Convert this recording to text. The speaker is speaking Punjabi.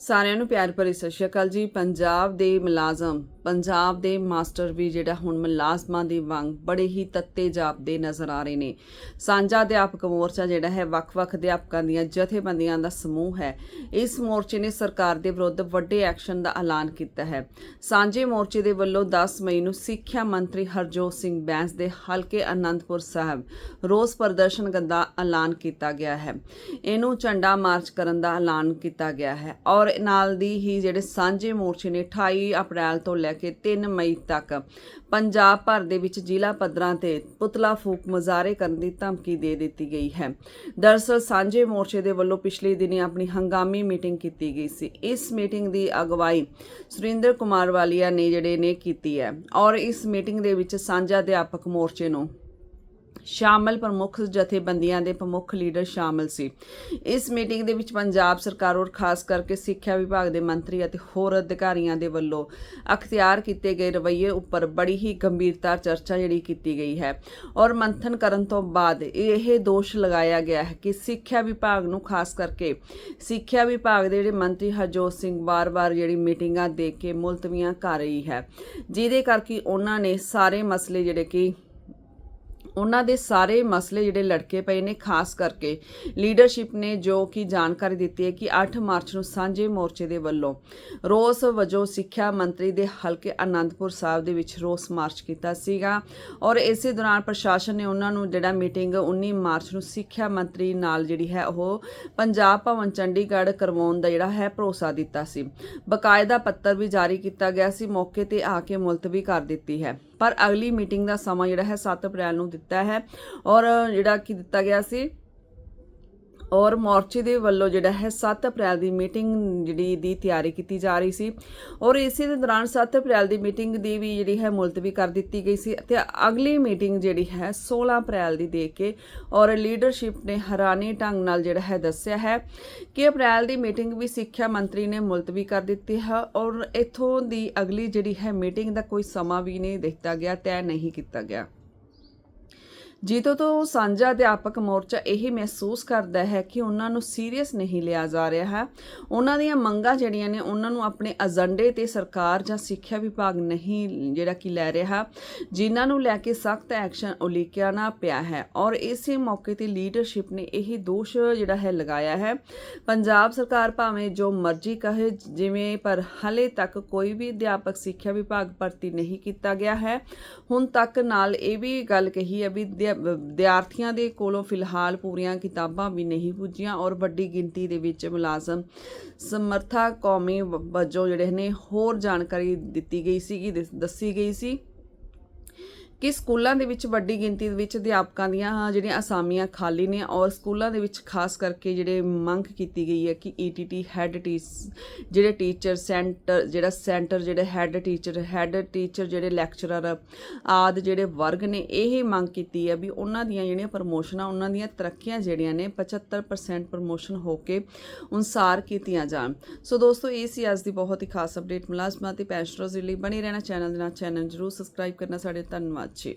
ਸਾਰਿਆਂ ਨੂੰ ਪਿਆਰ ਭਰੀ ਸਤਿ ਸ਼੍ਰੀ ਅਕਾਲ ਜੀ। ਪੰਜਾਬ ਦੇ ਮੁਲਾਜ਼ਮ, ਪੰਜਾਬ ਦੇ ਮਾਸਟਰ ਵੀ ਜਿਹੜਾ ਹੁਣ ਮੁਲਾਜ਼ਮਾਂ ਦੀ ਵਾਂਗ ਬੜੇ ਹੀ ਤੱਤੇ ਜਾਪਦੇ ਨਜ਼ਰ ਆ ਰਹੇ ਨੇ। ਸਾਂਝਾ ਅਧਿਆਪਕ ਮੋਰਚਾ ਜਿਹੜਾ ਹੈ, ਵੱਖ-ਵੱਖ ਅਧਿਆਪਕਾਂ ਦੀਆਂ ਜਥੇਬੰਦੀਆਂ ਦਾ ਸਮੂਹ ਹੈ। ਇਸ ਮੋਰਚੇ ਨੇ ਸਰਕਾਰ ਦੇ ਵਿਰੁੱਧ ਵੱਡੇ ਐਕਸ਼ਨ ਦਾ ਐਲਾਨ ਕੀਤਾ ਹੈ। ਸਾਂਝੇ ਮੋਰਚੇ ਦੇ ਵੱਲੋਂ 10 ਮਈ ਨੂੰ ਸਿੱਖਿਆ ਮੰਤਰੀ ਹਰਜੋਤ ਸਿੰਘ ਬੈਂਸ ਦੇ ਹਲਕੇ ਅਨੰਦਪੁਰ ਸਾਹਿਬ ਰੋਸ ਪ੍ਰਦਰਸ਼ਨ ਦਾ ਐਲਾਨ ਕੀਤਾ ਗਿਆ ਹੈ। ਇਹਨੂੰ ਝੰਡਾ ਮਾਰਚ ਕਰਨ ਦਾ ਐਲਾਨ ਕੀਤਾ ਗਿਆ ਹੈ ਔਰ ਨਾਲ ਦੀ ਹੀ ਜਿਹੜੇ ਸਾਂਝੇ ਮੋਰਚੇ ਨੇ 28 ਅਪ੍ਰੈਲ ਤੋਂ ਲੈ ਕੇ 3 ਮਈ ਤੱਕ ਪੰਜਾਬ ਭਰ ਦੇ ਵਿੱਚ ਜ਼ਿਲ੍ਹਾ ਪੱਧਰਾਂ ਤੇ ਪੁਤਲਾ ਫੂਕ ਮੁਜ਼ਾਹਰੇ ਕਰਨ ਦੀ ਧਮਕੀ ਦੇ ਦਿੱਤੀ ਗਈ ਹੈ। ਦਰਅਸਲ ਸਾਂਝੇ ਮੋਰਚੇ ਦੇ ਵੱਲੋਂ ਪਿਛਲੇ ਦਿਨੀ ਆਪਣੀ ਹੰਗਾਮੀ ਮੀਟਿੰਗ ਕੀਤੀ ਗਈ ਸੀ। ਇਸ ਮੀਟਿੰਗ ਦੀ ਅਗਵਾਈ ਸੁਰਿੰਦਰ ਕੁਮਾਰ ਵਾਲੀਆ ਨੇ ਜਿਹੜੇ ਨੇ ਕੀਤੀ ਹੈ ਔਰ ਇਸ ਮੀਟਿੰਗ ਦੇ ਵਿੱਚ ਸਾਂਝਾ ਅਧਿਆਪਕ ਮੋਰਚੇ ਨੂੰ ਸ਼ਾਮਲ ਪ੍ਰਮੁੱਖ ਜਥੇਬੰਦੀਆਂ ਦੇ ਪ੍ਰਮੁੱਖ ਲੀਡਰ ਸ਼ਾਮਲ ਸੀ। ਇਸ ਮੀਟਿੰਗ ਦੇ ਵਿੱਚ ਪੰਜਾਬ ਸਰਕਾਰ ਔਰ ਖਾਸ ਕਰਕੇ ਸਿੱਖਿਆ ਵਿਭਾਗ ਦੇ ਮੰਤਰੀ ਅਤੇ ਹੋਰ ਅਧਿਕਾਰੀਆਂ ਦੇ ਵੱਲੋਂ ਅਖਤਿਆਰ ਕੀਤੇ ਗਏ ਰਵੱਈਏ ਉੱਪਰ ਬੜੀ ਹੀ ਗੰਭੀਰਤਾ ਚਰਚਾ ਜਿਹੜੀ ਕੀਤੀ ਗਈ ਹੈ ਔਰ ਮੰਥਨ ਕਰਨ ਤੋਂ ਬਾਅਦ ਇਹ ਦੋਸ਼ ਲਗਾਇਆ ਗਿਆ ਹੈ ਕਿ ਸਿੱਖਿਆ ਵਿਭਾਗ ਨੂੰ ਖਾਸ ਕਰਕੇ ਸਿੱਖਿਆ ਵਿਭਾਗ ਦੇ ਜਿਹੜੇ ਮੰਤਰੀ ਹਰਜੋਤ ਸਿੰਘ ਵਾਰ-ਵਾਰ ਜਿਹੜੀ ਮੀਟਿੰਗਾਂ ਦੇ ਕੇ ਮੁਲਤਵੀਆਂ ਕਰ ਰਹੀ ਹੈ, ਜਿਹਦੇ ਕਰਕੇ ਉਹਨਾਂ ਨੇ ਸਾਰੇ ਮਸਲੇ ਜਿਹੜੇ ਕਿ ਉਹਨਾਂ ਦੇ ਸਾਰੇ ਮਸਲੇ ਜਿਹੜੇ ਲੜਕੇ ਪਏ ਨੇ, ਖਾਸ ਕਰਕੇ ਲੀਡਰਸ਼ਿਪ ਨੇ ਜੋ ਕਿ ਜਾਣਕਾਰੀ ਦਿੱਤੀ ਹੈ ਕਿ 8 ਮਾਰਚ ਨੂੰ ਸਾਂਝੇ ਮੋਰਚੇ ਦੇ ਵੱਲੋਂ ਰੋਸ ਵਜੋਂ ਸਿੱਖਿਆ ਮੰਤਰੀ ਦੇ ਹਲਕੇ ਆਨੰਦਪੁਰ ਸਾਹਿਬ ਦੇ ਵਿੱਚ ਰੋਸ ਮਾਰਚ ਕੀਤਾ ਸੀਗਾ ਔਰ ਇਸੇ ਦੌਰਾਨ ਪ੍ਰਸ਼ਾਸਨ ਨੇ ਉਹਨਾਂ ਨੂੰ ਜਿਹੜਾ ਮੀਟਿੰਗ 19 ਮਾਰਚ ਨੂੰ ਸਿੱਖਿਆ ਮੰਤਰੀ ਨਾਲ ਜਿਹੜੀ ਹੈ ਉਹ ਪੰਜਾਬ ਭਵਨ ਚੰਡੀਗੜ੍ਹ ਕਰਵਾਉਣ ਦਾ ਜਿਹੜਾ ਹੈ ਭਰੋਸਾ ਦਿੱਤਾ ਸੀ। ਬਕਾਇਦਾ ਪੱਤਰ ਵੀ ਜਾਰੀ ਕੀਤਾ ਗਿਆ ਸੀ, ਮੌਕੇ ਤੇ ਆ ਕੇ ਮੁਲਤਵੀ ਕਰ ਦਿੱਤੀ ਹੈ। ਪਰ ਅਗਲੀ ਮੀਟਿੰਗ ਦਾ ਸਮਾਂ ਜਿਹੜਾ ਹੈ 7 ਅਪ੍ਰੈਲ ਨੂੰ ਦਿੱਤਾ ਹੈ। ਔਰ ਜਿਹੜਾ ਕੀ ਦਿੱਤਾ ਗਿਆ ਸੀ, ਔਰ ਮੋਰਚੇ ਦੇ ਵੱਲੋਂ ਜਿਹੜਾ ਹੈ 7 ਅਪ੍ਰੈਲ ਦੀ ਮੀਟਿੰਗ ਜਿਹੜੀ ਦੀ ਤਿਆਰੀ ਕੀਤੀ ਜਾ ਰਹੀ ਸੀ। ਔਰ ਇਸੇ ਦੇ ਦੌਰਾਨ 7 ਅਪ੍ਰੈਲ ਦੀ ਮੀਟਿੰਗ ਦੀ ਵੀ ਜਿਹੜੀ ਹੈ, ਮੁਲਤਵੀ ਕਰ ਦਿੱਤੀ ਗਈ ਸੀ ਤੇ ਅਗਲੀ ਮੀਟਿੰਗ ਜਿਹੜੀ ਹੈ 16 ਅਪ੍ਰੈਲ ਦੀ ਦੇ ਕੇ ਔਰ ਲੀਡਰਸ਼ਿਪ ਨੇ ਹੈਰਾਨੀ ਢੰਗ ਨਾਲ ਜਿਹੜਾ ਹੈ, ਦੱਸਿਆ ਹੈ ਕਿ ਅਪ੍ਰੈਲ ਦੀ ਮੀਟਿੰਗ ਵੀ ਸਿੱਖਿਆ ਮੰਤਰੀ ਨੇ ਮੁਲਤਵੀ ਕਰ ਦਿੱਤੀ ਹੈ ਔਰ ਇਥੋਂ ਦੀ ਅਗਲੀ ਜਿਹੜੀ ਹੈ ਮੀਟਿੰਗ ਦਾ ਕੋਈ ਸਮਾਂ ਵੀ ਨਹੀਂ ਦਿੱਤਾ ਗਿਆ, ਤੈਅ ਨਹੀਂ ਕੀਤਾ ਗਿਆ। ਜਿੱਤੋਂ ਤੋਂ ਸਾਂਝਾ ਅਧਿਆਪਕ ਮੋਰਚਾ ਇਹ ਮਹਿਸੂਸ ਕਰਦਾ ਹੈ ਕਿ ਉਹਨਾਂ ਨੂੰ ਸੀਰੀਅਸ ਨਹੀਂ ਲਿਆ ਜਾ ਰਿਹਾ ਹੈ। ਉਹਨਾਂ ਦੀਆਂ ਮੰਗਾਂ ਜਿਹੜੀਆਂ ਨੇ, ਉਹਨਾਂ ਨੂੰ ਆਪਣੇ ਏਜੰਡੇ ਤੇ ਸਰਕਾਰ ਜਾਂ ਸਿੱਖਿਆ ਵਿਭਾਗ ਨਹੀਂ ਜਿਹੜਾ ਕਿ ਲੈ ਰਿਹਾ। ਜਿਨ੍ਹਾਂ ਨੂੰ ਲੈ ਕੇ ਸਖਤ ਐਕਸ਼ਨ ਉਲੀਕਿਆ ਨਾ ਪਿਆ ਹੈ ਔਰ ਇਸੇ ਮੌਕੇ ਤੇ ਲੀਡਰਸ਼ਿਪ ਨੇ ਇਹ ਦੋਸ਼ ਜਿਹੜਾ ਹੈ ਲਗਾਇਆ ਹੈ। ਪੰਜਾਬ ਸਰਕਾਰ ਭਾਵੇਂ ਜੋ ਮਰਜ਼ੀ ਕਹੇ, ਜਿਵੇਂ ਪਰ ਹਲੇ ਤੱਕ ਕੋਈ ਵੀ ਅਧਿਆਪਕ ਸਿੱਖਿਆ ਵਿਭਾਗ ਭਰਤੀ ਨਹੀਂ ਕੀਤਾ ਗਿਆ ਹੈ। ਹੁਣ ਤੱਕ ਨਾਲ ਇਹ ਵੀ ਗੱਲ ਕਹੀ ਹੈ ਵੀ ਵਿਦਿਆਰਥੀਆਂ ਦੇ ਕੋਲੋਂ ਫਿਲਹਾਲ ਪੂਰੀਆਂ ਕਿਤਾਬਾਂ ਵੀ ਨਹੀਂ ਪੁੱਜੀਆਂ ਔਰ ਵੱਡੀ ਗਿਣਤੀ ਦੇ ਵਿੱਚ ਮੁਲਾਜ਼ਮ ਸਮਰਥਾ ਕੌਮੀ ਵ- ਵਜੋਂ ਜਿਹੜੇ ਨੇ ਹੋਰ ਜਾਣਕਾਰੀ ਦਿੱਤੀ ਗਈ ਸੀਗੀ ਦਿਸ- ਦੱਸੀ ਗਈ ਸੀ। ਕਿ ਸਕੂਲਾਂ ਦੇ ਵਿੱਚ ਵੱਡੀ ਗਿਣਤੀ ਦੇ ਵਿੱਚ ਅਧਿਆਪਕਾਂ ਦੀਆਂ ਜਿਹੜੀਆਂ ਅਸਾਮੀਆਂ ਖਾਲੀ ਨੇ ਔਰ ਸਕੂਲਾਂ ਦੇ ਵਿੱਚ ਖਾਸ ਕਰਕੇ ਜਿਹੜੇ ਮੰਗ ਕੀਤੀ ਗਈ ਹੈ ਕਿ ਈਟੀਟੀ ਹੈੱਡ ਟੀਚ ਜਿਹੜੇ ਟੀਚਰ ਸੈਂਟਰ ਜਿਹੜਾ ਸੈਂਟਰ ਜਿਹੜੇ ਹੈੱਡ ਟੀਚਰ ਹੈੱਡ ਟੀਚਰ ਜਿਹੜੇ ਲੈਕਚਰਰ ਆਦ ਜਿਹੜੇ ਵਰਗ ਨੇ, ਇਹ ਮੰਗ ਕੀਤੀ ਹੈ ਵੀ ਉਹਨਾਂ ਦੀਆਂ ਜਿਹੜੀਆਂ ਪ੍ਰਮੋਸ਼ਨਾਂ ਉਹਨਾਂ ਦੀਆਂ ਤਰੱਕੀਆਂ ਜਿਹੜੀਆਂ ਨੇ 75% ਪ੍ਰਮੋਸ਼ਨ ਹੋ ਕੇ ਅਨੁਸਾਰ ਕੀਤੀਆਂ ਜਾਣ। ਸੋ ਦੋਸਤੋ, ਇਹ ਸੀ ਅੱਜ ਦੀ ਬਹੁਤ ਹੀ ਖਾਸ ਅਪਡੇਟ ਮੁਲਾਜ਼ਮਾਂ ਤੇ ਪੈਨਸ਼ਨਰਜ਼ ਲਈ ਬਣੇ ਰਹਿਣਾ ਚੈਨਲ ਦੇ ਨਾਲ। ਚੈਨਲ ਜਰੂਰ ਸਬਸਕ੍ਰਾਈਬ ਕਰਨਾ। ਸਾਡੇ ਧੰਨਵਾਦ। ਜੀ